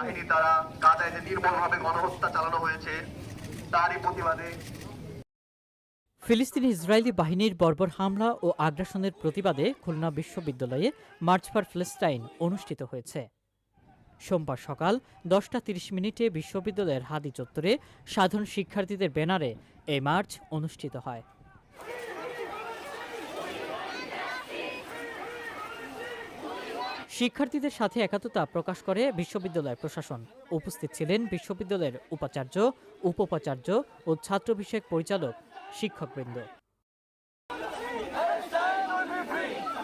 বাহিনী দ্বারা গাজায় যে নির্মলভাবে গণহত্যা চালানো হয়েছে, তারই প্রতিবাদে ফিলিস্তিনি ইসরায়েলি বাহিনীর বর্বর হামলা ও আগ্রাসনের প্রতিবাদে খুলনা বিশ্ববিদ্যালয়ে মার্চ ফর ফিলিস্তাইন অনুষ্ঠিত হয়েছে। সোমবার সকাল দশটা তিরিশ মিনিটে বিশ্ববিদ্যালয়ের হাদি চত্বরে সাধারণ শিক্ষার্থীদের ব্যানারে এই মার্চ অনুষ্ঠিত হয়। শিক্ষার্থীদের সাথে একাত্মতা প্রকাশ করে বিশ্ববিদ্যালয় প্রশাসন। উপস্থিত ছিলেন বিশ্ববিদ্যালয়ের উপাচার্য উপোপাচার্য ও ছাত্র বিষয়ক পরিচালক শিক্ষকবৃন্দ।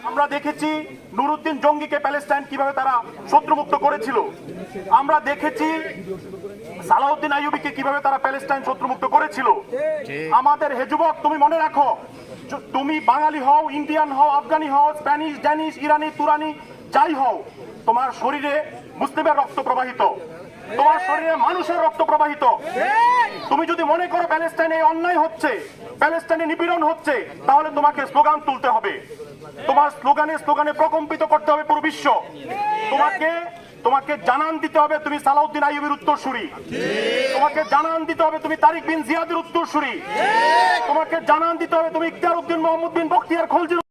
আমরা দেখেছি নুরুদ্দিন জঙ্গিকে প্যালেস্টাইন কীভাবে তারা শত্রুমুক্ত করেছিল। আমরা দেখেছি সালাউদ্দিন আইয়ুবিকে কীভাবে তারা প্যালেস্টাইন শত্রুমুক্ত করেছিল। আমাদের হে যুবক, তুমি মনে রাখো, তুমি বাঙালি হও, ইন্ডিয়ান হও, আফগানি হও, স্প্যানিশ, ড্যানিশ, ইরানি, তুরানি যাই হও তোমার শরীরে মুসলিমের রক্ত প্রবাহিত। তোমার শরীরে মানুষের রক্ত প্রবাহিত। তুমি যদি মনে করো প্যালেস্টাইনে অন্যায় হচ্ছে প্যালেস্টাইনে নিপীড়ন হচ্ছে তাহলে তোমাকে স্লোগান তুলতে হবে। তোমার স্লোগানে স্লোগানে প্রকম্পিত করতে হবে পুরো বিশ্ব। তোমাকে তোমাকে জানান দিতে হবে তুমি সালাউদ্দিন আইয়ুবের উত্তরসূরি। তোমাকে জানান দিতে হবে তুমি তারিক বিন জিয়াদের উত্তরসূরি। তোমাকে জানান দিতে হবে তুমি ইখতিয়ার উদ্দিন মোহাম্মদ বিন বখতিয়ার খলজির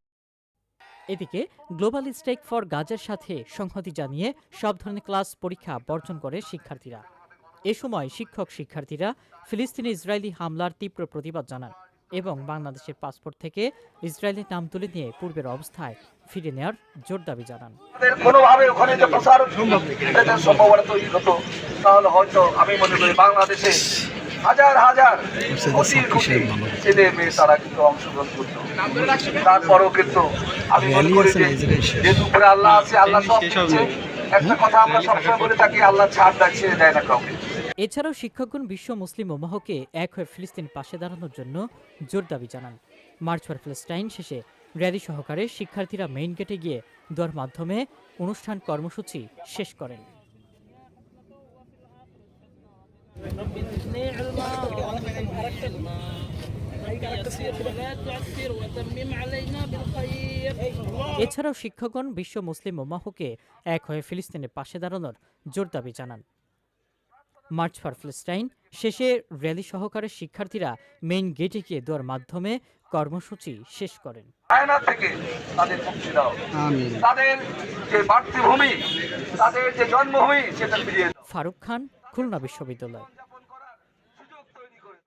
এদিকে গ্লোবাল স্ট্রাইক ফর গাজার সাথে সংহতি জানিয়ে সব ধরনের ক্লাস পরীক্ষা বর্জন করে শিক্ষার্থীরা। এ সময় শিক্ষক শিক্ষার্থীরা ফিলিস্তিনি ইসরায়েলি হামলার তীব্র প্রতিবাদ জানান এবং বাংলাদেশের পাসপোর্ট থেকে ইসরায়েলের নাম তুলে নিয়ে পূর্বের অবস্থায় ফিরে নেওয়ার জোর দাবি জানান। বাংলাদেশে হাজার হাজার কোটি কোটি ছেলে মেয়ে তারা কিন্তু অংশগ্রহণ করতো তারপরেও কিন্তু আমি মনে করি যে যেহেতু উপরে আল্লাহ আছে আল্লাহ সব দিচ্ছে। একটা কথা আমরা সবসময় বলে থাকি আল্লাহ ছাড় দেয় ছেড়ে দেয় না কাউকে। এছাড়াও শিক্ষকগণ বিশ্ব মুসলিম ওমাহকে এক হয়ে ফিলিস্তিন পাশে দাঁড়ানোর জন্য জোর দাবি জানান। মার্চ ফর ফিলিস্তাইন শেষে র্যালি সহকারে শিক্ষার্থীরা মেইন গেটে গিয়ে দেওয়ার মাধ্যমে অনুষ্ঠান কর্মসূচি শেষ করেন। এছাড়াও শিক্ষকগণ বিশ্ব মুসলিম ওমাহকে এক হয়ে ফিলিস্তিনের পাশে দাঁড়ানোর জোর দাবি জানান। মার্চ ফর ফিলিস্তাইন শেষে র্যালি সহকারে শিক্ষার্থীরা মেইন গেটে গিয়ে দেওয়ার মাধ্যমে কর্মসূচি শেষ করেন। আয়না থেকে তাদের মুক্তি দাও। তাদের যে মাতৃভূমি তাদের যে জন্মভূমি সেটা ফিরিয়ে ফারুক খান খুলনা বিশ্ববিদ্যালয়।